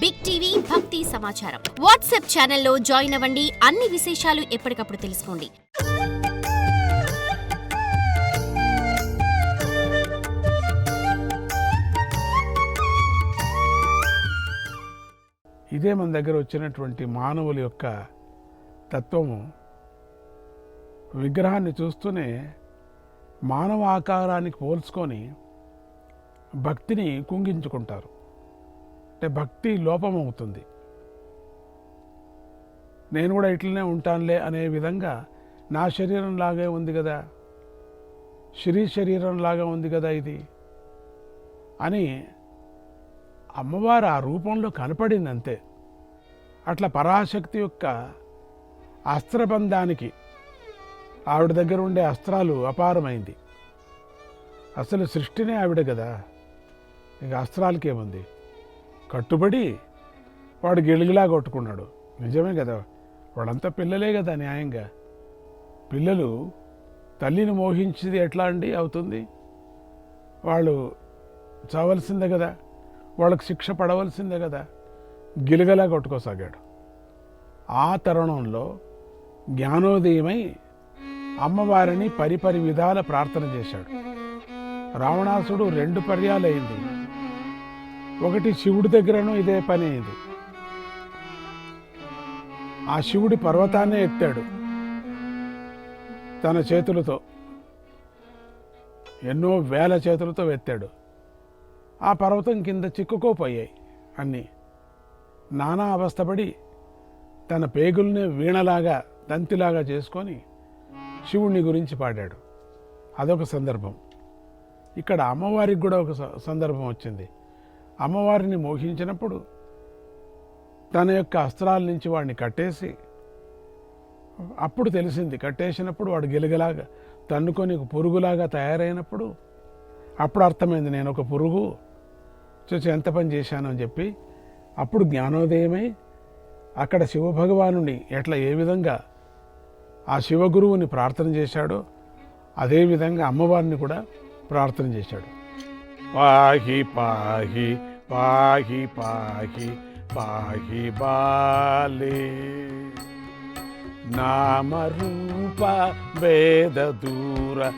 Big TV భక్తి సమాచారం WhatsApp ఛానల్లో జాయిన్ అవ్వండి. అన్ని విశేషాలు ఎప్పటికప్పుడు తెలుసుకోండి. ఇదే మన దగ్గర వచ్చినటువంటి మానవుల యొక్క తత్వము. విగ్రహాన్ని చూస్తూనే మానవ ఆకారానికి పోల్చుకొని భక్తిని కుంగించుకుంటారు. అంటే భక్తి లోపమవుతుంది. నేను కూడా ఇట్లనే ఉంటానులే అనే విధంగా నా శరీరం లాగే ఉంది కదా. శ్రీ శరీరం లాగా ఉంది కదా ఇది. అని అమ్మవారు ఆ రూపంలో కనపడింది అంతే అట్లా పరాశక్తి యొక్క అస్త్రబంధానికి ఆవిడ దగ్గర ఉండే అస్త్రాలు అపారమైంది. అసలు సృష్టినే ఆవిడ కదా. ఇక అస్త్రాలకేముంది? కట్టుబడి వాడు గిలిగిలా కొట్టుకున్నాడు. నిజమే కదా? వాళ్ళంతా పిల్లలే కదా న్యాయంగా? పిల్లలు తల్లిని మోహించింది ఎట్లా అండి అవుతుంది? వాళ్ళు చావలసిందే కదా? వాళ్ళకి శిక్ష పడవలసిందే కదా? గిలగలా కొట్టుకోసాగాడు. ఆ తరుణంలో జ్ఞానోదయమై అమ్మవారిని పరిపరి విధాల ప్రార్థన చేశాడు. రావణాసుడు రెండు పర్యాలైంది. ఒకటి శివుడి దగ్గరను ఇదే పని అయింది. ఆ శివుడి పర్వతాన్నే ఎత్తాడు తన చేతులతో. ఎన్నో వేల చేతులతో ఎత్తాడు. ఆ పర్వతం కింద చిక్కుకోపోయాయి అన్నీ. నానా అవస్థపడి తన పేగుల్ని వీణలాగా దంతిలాగా చేసుకొని శివుణ్ణి గురించి పాడాడు. అదొక సందర్భం. ఇక్కడ అమ్మవారికి కూడా ఒక స- సందర్భం వచ్చింది. అమ్మవారిని మోహించినప్పుడు తన యొక్క అస్త్రాల నుంచి వాడిని కట్టేసి అప్పుడు తెలిసింది కట్టేసినప్పుడు వాడు గిలగలాగా తన్నుకొని ఒక పురుగులాగా తయారైనప్పుడు అప్పుడు అర్థమైంది నేను ఒక పురుగు చూసి ఎంత పని చేశాను అని చెప్పి అప్పుడు జ్ఞానోదయమై అక్కడ శివభగవానుని ఎట్లా ఏ విధంగా ఆ శివగురువుని ప్రార్థన చేశాడో అదేవిధంగా అమ్మవారిని కూడా ప్రార్థన చేశాడు. పాహి పాహి Bahi bahi bahi bale. Namarupa, veda dura.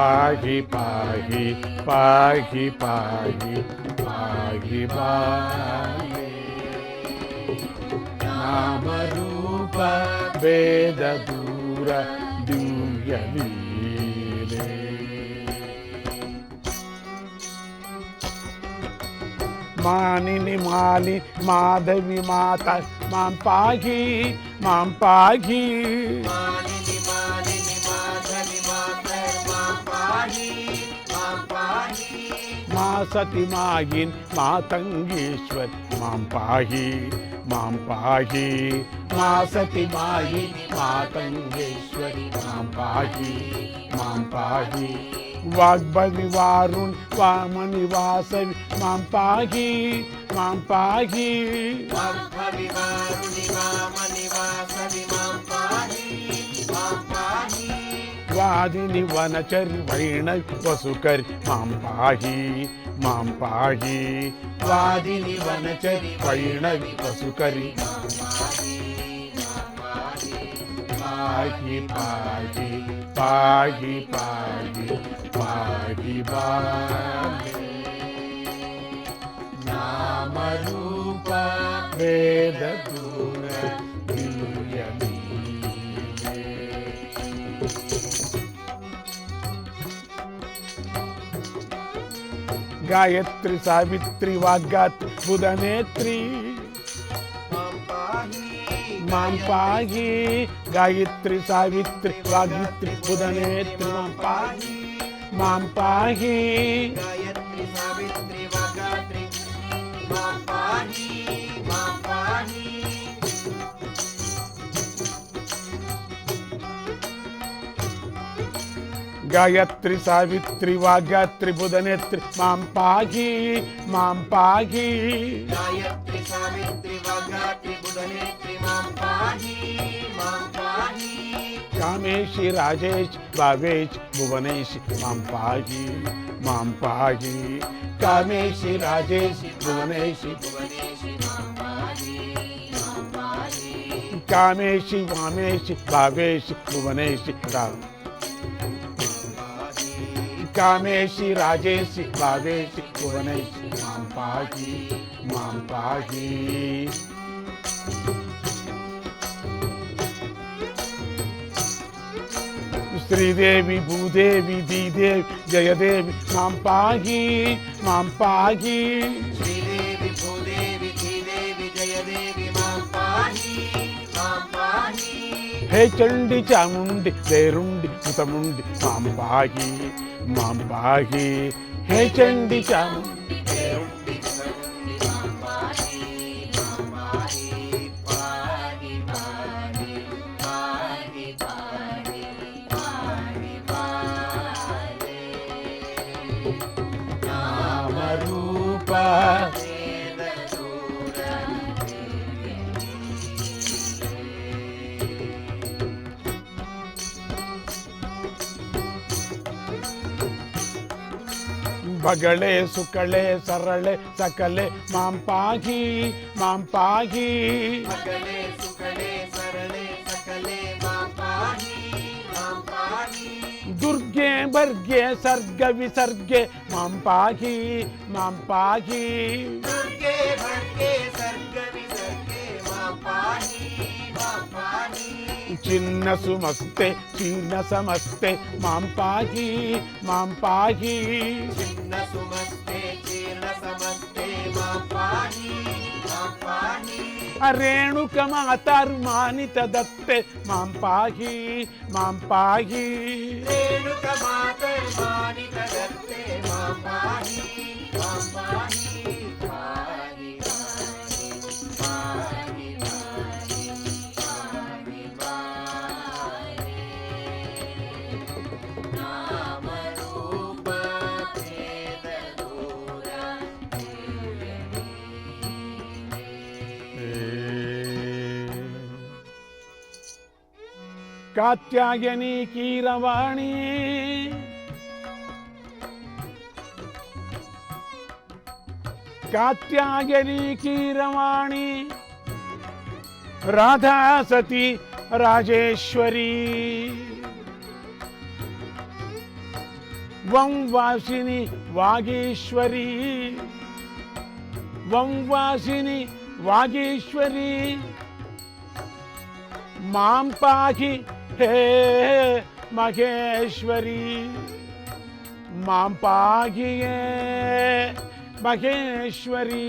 पाहि पाहि पाहि पाहि पाहि पाहि। नाम रूप वेद दूर दिव्यली मानिनि मालि माधवी माता, माँ पाहि माँ पाहि। मा सती मायिन, मा तंगेश्वर, माँ पाही माँ पाही। मा सती मायिन, मा तंगेश्वरी, माँ पाही माँ पाही। वाग्भवि वारुण वामनि वासवि माँ पाहि माँ पाहि। वाग्भवि वारुणि वादिनि वनचर्वैण वसुकर्। माँ पाहि माँ पाहि। वादिनि वनचर्वैण वसुकरि। पाहि पाहि पाहि पाहि पाहि नामरूप वेदतु காயத்ரி சாவித்ரி வாக்காத் புதநேத்ரி மாம் பாகி காயத்ரி சாவித்ரி வாகித்ரி புதநேத்ரி மாம் பாகி மாம் பாகி காயத்ரி சாவித்ரி गायत्री सावित्री वाग्यात्री बुधनेत्री। माम पाही माम पाही गायत्री सावित्री वाग्यात्री बुधनेत्री माम पाही माम पाही कामेशी राजेश भावेश भुवनेश माम पाही माम पाही कामेशी राजेश भुवनेश। कामेशी वामेश भावेश भुवनेश राम। కామేశి రాజేశి భావేశి భువనేశి మాం పాహి మాం పాహి. శ్రీదేవి భూదేవి దీదేవి జయదేవి మాం పాహి మాం పాహి. శ్రీదేవి భూదేవి శ్రీదేవి జయదేవి మాం పాహి మాం పాహి. హే చండి చాముండి దేరుండి ముతముండి మాం పాహి. मांबा हे है चंडिका रूपा। बगले सुकले सरले सकले माम पाही माम पाही दुर्गे बर्गे सर्ग विसर्गे माम पाही माम पाही చిన్న సుమస్తే చిన్న సమస్తే మాం పాహి మాం పాహి చిన్న సుమస్తే చిన్న సమస్తే మాం పాహి మాం పాహి రేణుక మాతర్మానిత దత్తే మాం పాహి మాం పాహి రేణుక మాతర్మానిత దత్తే మాం పాహి మాం పాహి कात्यायनी कीरवाणी कात्यायनी कीरवाणी राधा सती राजेश्वरी। वं वासिनी वागीश्वरी। वं वासिनी वागीश्वरी। माँ पाखी ஹே மகேஸ்வரி மாம் பாகியே மகேஸ்வரி.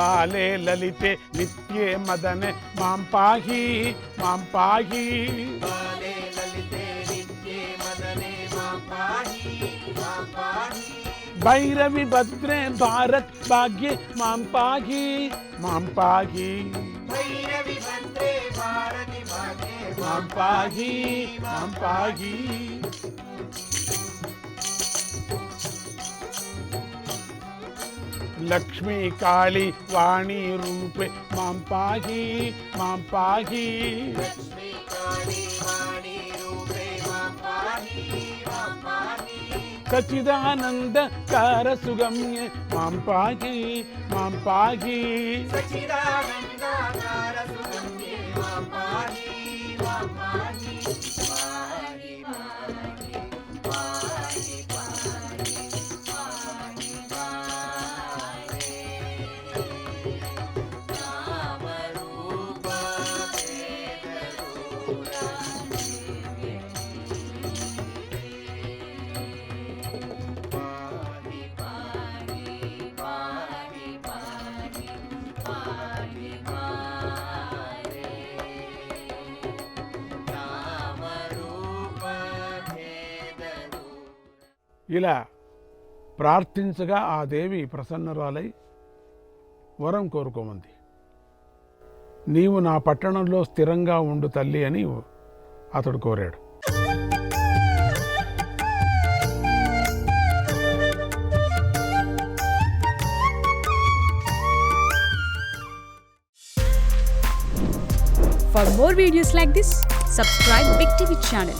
बाले ललिते नित्ये मदने माँ पाही माँ पाही। भैरवि भद्रे भारत भाग्य माँ पाही माँ पाही। भैरवि भद्रे माँ माँ லக்ஷ்மி காளி வாணி ரூபே மாம் பாகி மாம் பாகி சச்சிதானந்த கார சுகம்ய மாம் பாகி மாம் பாகி சச்சிதானந்த ఇలా ప్రార్థించగా ఆ దేవి ప్రసన్నరాలై వరం కోరుకోమంది. నీవు నా పట్టణంలో స్థిరంగా ఉండు తల్లి అని అతడు కోరాడు. For more videos like this, subscribe Big TV channel.